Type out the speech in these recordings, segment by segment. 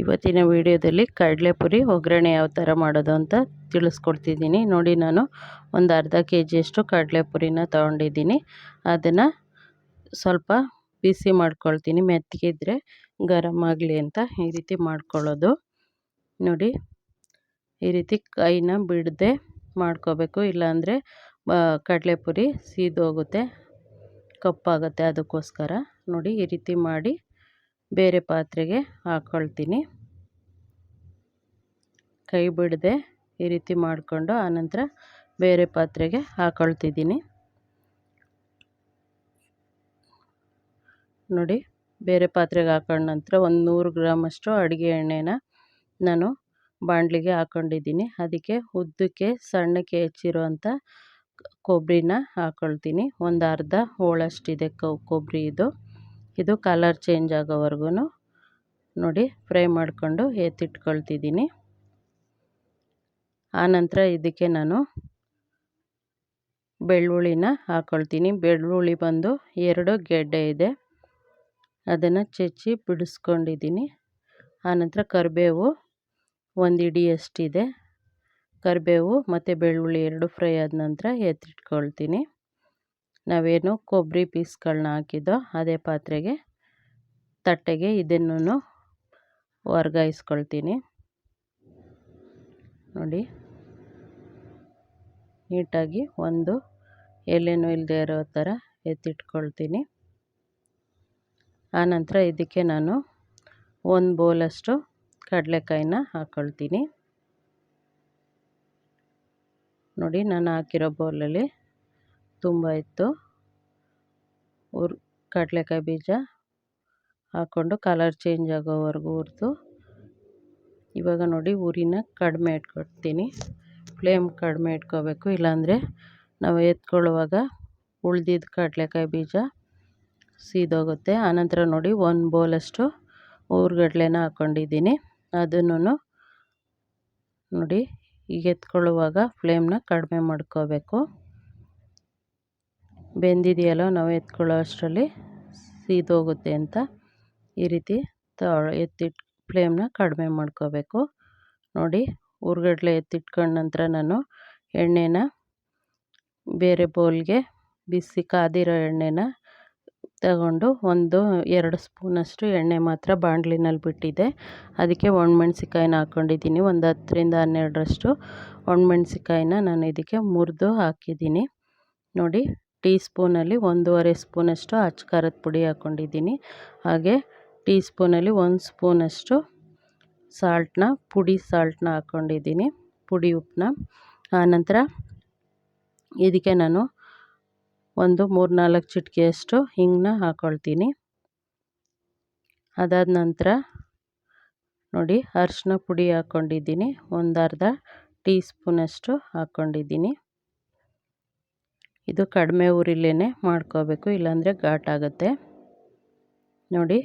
ಇವತ್ತಿನ ವಿಡಿಯೋದಲ್ಲಿ ಕಡಲೆಪುರಿ ಒಗ್ಗರಣೆ ಯಾವ ಥರ ಮಾಡೋದು ಅಂತ ತಿಳಿಸ್ಕೊಡ್ತಿದ್ದೀನಿ. ನೋಡಿ ನಾನು ಒಂದು ಅರ್ಧ ಕೆ ಜಿಯಷ್ಟು ಕಡಲೆಪುರಿನ ತೊಗೊಂಡಿದ್ದೀನಿ. ಅದನ್ನು ಸ್ವಲ್ಪ ಬಿಸಿ ಮಾಡ್ಕೊಳ್ತೀನಿ. ಮೆತ್ತಗಿದ್ರೆ ಗರಮ್ ಆಗಲಿ ಅಂತ ಈ ರೀತಿ ಮಾಡ್ಕೊಳ್ಳೋದು. ನೋಡಿ, ಈ ರೀತಿ ಕೈನ ಬಿಡದೆ ಮಾಡ್ಕೋಬೇಕು. ಇಲ್ಲಾಂದರೆ ಕಡಲೆಪುರಿ ಸೀದೋಗುತ್ತೆ, ಕಪ್ಪಾಗುತ್ತೆ ಅದಕ್ಕೋಸ್ಕರ. ನೋಡಿ, ಈ ರೀತಿ ಮಾಡಿ ಬೇರೆ ಪಾತ್ರೆಗೆ ಹಾಕ್ಕೊಳ್ತೀನಿ ಕೈ ಬಿಡದೆ ಈ ರೀತಿ ಮಾಡಿಕೊಂಡು ಆನಂತರ ಬೇರೆ ಪಾತ್ರೆಗೆ ಹಾಕ್ಕೊಳ್ತಿದ್ದೀನಿ ನೋಡಿ, ಬೇರೆ ಪಾತ್ರೆಗೆ ಹಾಕೊಂಡ ನಂತರ ಒಂದು ನೂರು ಗ್ರಾಮಷ್ಟು ಅಡುಗೆ ಎಣ್ಣೆನ ನಾನು ಬಾಣಲಿಗೆ ಹಾಕ್ಕೊಂಡಿದ್ದೀನಿ ಅದಕ್ಕೆ ಉದ್ದಕ್ಕೆ ಸಣ್ಣಕ್ಕೆ ಹೆಚ್ಚಿರುವಂಥ ಕೊಬ್ಬರಿನ ಹಾಕ್ಕೊಳ್ತೀನಿ ಒಂದು ಅರ್ಧ ಹೋಳಷ್ಟಿದೆ ಕೊಬ್ಬರಿ ಇದು. ಇದು ಕಲರ್ ಚೇಂಜ್ ಆಗೋವರೆಗೂ ನೋಡಿ ಫ್ರೈ ಮಾಡಿಕೊಂಡು ಎತ್ತಿಟ್ಕೊಳ್ತಿದ್ದೀನಿ. ಆನಂತರ ಇದಕ್ಕೆ ನಾನು ಬೆಳ್ಳುಳ್ಳಿನ ಹಾಕ್ಕೊಳ್ತೀನಿ ಬೆಳ್ಳುಳ್ಳಿ ಬಂದು ಎರಡು ಗೆಡ್ಡೆ ಇದೆ. ಅದನ್ನು ಚಚ್ಚಿ ಬಿಡಿಸ್ಕೊಂಡಿದ್ದೀನಿ. ಆನಂತರ ಕರಿಬೇವು ಒಂದು ಇಡಿಯಷ್ಟಿದೆ ಕರಿಬೇವು ಮತ್ತು ಬೆಳ್ಳುಳ್ಳಿ ಎರಡು ಫ್ರೈ ಆದ ನಂತರ ಎತ್ತಿಟ್ಕೊಳ್ತೀನಿ. ನಾವೇನು ಕೊಬ್ಬರಿ ಪೀಸ್ಗಳನ್ನ ಹಾಕಿದ್ದೋ ಅದೇ ಪಾತ್ರೆಗೆ ತಟ್ಟೆಗೆ ಇದನ್ನು ವರ್ಗಾಯಿಸ್ಕೊಳ್ತೀನಿ. ನೋಡಿ. ನೀಟಾಗಿ ಒಂದು ಎಲೆನೂ ಇಲ್ಲದೆ ಇರೋ ಥರ ಎತ್ತಿಟ್ಕೊಳ್ತೀನಿ. ಆನಂತರ ಇದಕ್ಕೆ ನಾನು ಒಂದು ಬೌಲಷ್ಟು ಕಡಲೆಕಾಯಿನ ಹಾಕ್ಕೊಳ್ತೀನಿ ನೋಡಿ, ನಾನು ಹಾಕಿರೋ ಬೌಲಲ್ಲಿ ತುಂಬ ಇತ್ತು. ಹುರ್ ಕಡಲೆಕಾಯಿ ಬೀಜ ಹಾಕ್ಕೊಂಡು ಕಲರ್ ಚೇಂಜ್ ಆಗೋವರೆಗೂ ಹುರಿದು, ಇವಾಗ ನೋಡಿ ಉರಿನ ಕಡಿಮೆ ಇಟ್ಕೊಳ್ತೀನಿ ಫ್ಲೇಮ್ ಕಡಿಮೆ ಇಟ್ಕೋಬೇಕು, ಇಲ್ಲಾಂದರೆ ನಾವು ಎತ್ಕೊಳ್ಳುವಾಗ ಉಳ್ದಿದ್ದ ಕಡಲೆಕಾಯಿ ಬೀಜ ಸೀದೋಗುತ್ತೆ. ಆನಂತರ ನೋಡಿ ಒಂದು ಬೌಲಷ್ಟು ಊರುಗಡ್ಲೆನ ಹಾಕ್ಕೊಂಡಿದ್ದೀನಿ ಅದನ್ನು ನೋಡಿ ಈಗ ಎತ್ಕೊಳ್ಳುವಾಗ ಫ್ಲೇಮ್ನ ಕಡಿಮೆ ಮಾಡ್ಕೋಬೇಕು. ಬೆಂದಿದೆಯಲ್ಲ ನಾವು ಎತ್ಕೊಳ್ಳೋ ಅಷ್ಟರಲ್ಲಿ ಸೀದೋಗುತ್ತೆ ಅಂತ ಈ ರೀತಿ ತ ಎತ್ತಿಟ್ಟು ಫ್ಲೇಮ್ನ ಕಡಿಮೆ ಮಾಡ್ಕೋಬೇಕು. ನೋಡಿ ಉರ್ಗಡ್ಲೆ ಎತ್ತಿಟ್ಕೊಂಡ ನಂತರ ನಾನು ಎಣ್ಣೆನ ಬೇರೆ ಬೌಲ್ಗೆ ಬಿಸಿ ಕಾದಿರೋ ಎಣ್ಣೆನ ತಗೊಂಡು ಒಂದು ಎರಡು ಸ್ಪೂನಷ್ಟು ಎಣ್ಣೆ ಮಾತ್ರ ಬಾಣಲಿನಲ್ಲಿ ಬಿಟ್ಟಿದ್ದೆ ಅದಕ್ಕೆ ಒಣಮೆಣ್ಸಿಕಾಯಿನ ಹಾಕ್ಕೊಂಡಿದ್ದೀನಿ ಒಂದು ಹತ್ತರಿಂದ ಹನ್ನೆರಡರಷ್ಟು ಒಣಮೆಣ್ಸಿಕಾಯಿನ ನಾನು ಇದಕ್ಕೆ ಮುರಿದು ಹಾಕಿದ್ದೀನಿ. ನೋಡಿ ಟೀ ಸ್ಪೂನಲ್ಲಿ ಒಂದೂವರೆ ಸ್ಪೂನಷ್ಟು ಅಚ್ಚ ಖಾರದ ಪುಡಿ ಹಾಕ್ಕೊಂಡಿದ್ದೀನಿ. ಹಾಗೆ ಟೀ ಸ್ಪೂನಲ್ಲಿ ಒಂದು ಸ್ಪೂನಷ್ಟು ಸಾಲ್ಟನ್ನ ಪುಡಿ ಸಾಲ್ಟನ್ನ ಹಾಕ್ಕೊಂಡಿದ್ದೀನಿ, ಪುಡಿ ಉಪ್ಪನ್ನ. ಆನಂತರ ಇದಕ್ಕೆ ನಾನು ಒಂದು ಮೂರು ನಾಲ್ಕು ಚಿಟಿಕೆಯಷ್ಟು ಹಿಂಗನ್ನ ಹಾಕ್ಕೊಳ್ತೀನಿ ಅದಾದ ನಂತರ ನೋಡಿ ಅರಿಶಿನ ಪುಡಿ ಹಾಕ್ಕೊಂಡಿದ್ದೀನಿ, ಒಂದು ಅರ್ಧ ಟೀ ಸ್ಪೂನಷ್ಟು ಹಾಕ್ಕೊಂಡಿದ್ದೀನಿ. ಇದು ಕಡಿಮೆ ಉರಿಲೇ ಮಾಡ್ಕೋಬೇಕು, ಇಲ್ಲಾಂದರೆ ಘಾಟಾಗುತ್ತೆ ನೋಡಿ,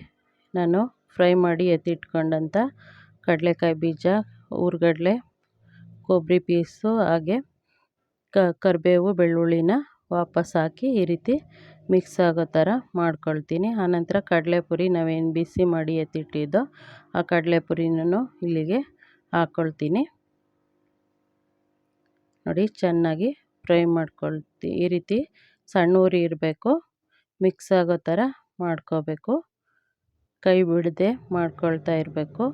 ನಾನು ಫ್ರೈ ಮಾಡಿ ಎತ್ತಿಟ್ಕೊಂಡಂಥ ಕಡಲೆಕಾಯಿ ಬೀಜ, ಊರುಗಡ್ಲೆ ಕೊಬ್ಬರಿ ಪೀಸು, ಹಾಗೆ ಕರಿಬೇವು, ಬೆಳ್ಳುಳ್ಳಿನ ವಾಪಸ್ ಹಾಕಿ ಈ ರೀತಿ ಮಿಕ್ಸ್ ಆಗೋ ಥರ ಮಾಡ್ಕೊಳ್ತೀನಿ. ಆನಂತರ ಕಡಲೆಪುರಿ ನಾವೇನು ಬಿಸಿ ಮಾಡಿ ಎತ್ತಿಟ್ಟಿದ್ದೋ ಆ ಕಡಲೆಪುರಿನೂ ಇಲ್ಲಿಗೆ ಹಾಕ್ಕೊಳ್ತೀನಿ ನೋಡಿ, ಚೆನ್ನಾಗಿ ಫ್ರೈ ಮಾಡ್ಕೊಳ್ತಿ, ಈ ರೀತಿ ಸಣ್ಣ ಉರಿ ಇರಬೇಕು. ಮಿಕ್ಸ್ ಆಗೋ ಥರ ಮಾಡ್ಕೋಬೇಕು. ಕೈ ಬಿಡದೆ ಮಾಡ್ಕೊಳ್ತಾ ಇರಬೇಕು.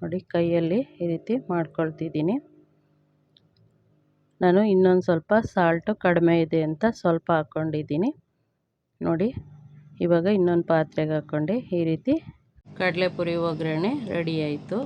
ನೋಡಿ ಕೈಯಲ್ಲಿ ಈ ರೀತಿ ಮಾಡ್ಕೊಳ್ತಿದ್ದೀನಿ. ನಾನು ಇನ್ನೊಂದು ಸ್ವಲ್ಪ ಸಾಲ್ಟು ಕಡಿಮೆ ಇದೆ ಅಂತ ಸ್ವಲ್ಪ ಹಾಕ್ಕೊಂಡಿದ್ದೀನಿ. ನೋಡಿ, ಇವಾಗ ಇನ್ನೊಂದು ಪಾತ್ರೆಗೆ ಹಾಕ್ಕೊಂಡೆ ಈ ರೀತಿ ಕಡಲೆಪುರಿ ಒಗ್ಗರಣೆ ರೆಡಿ ಆಯಿತು.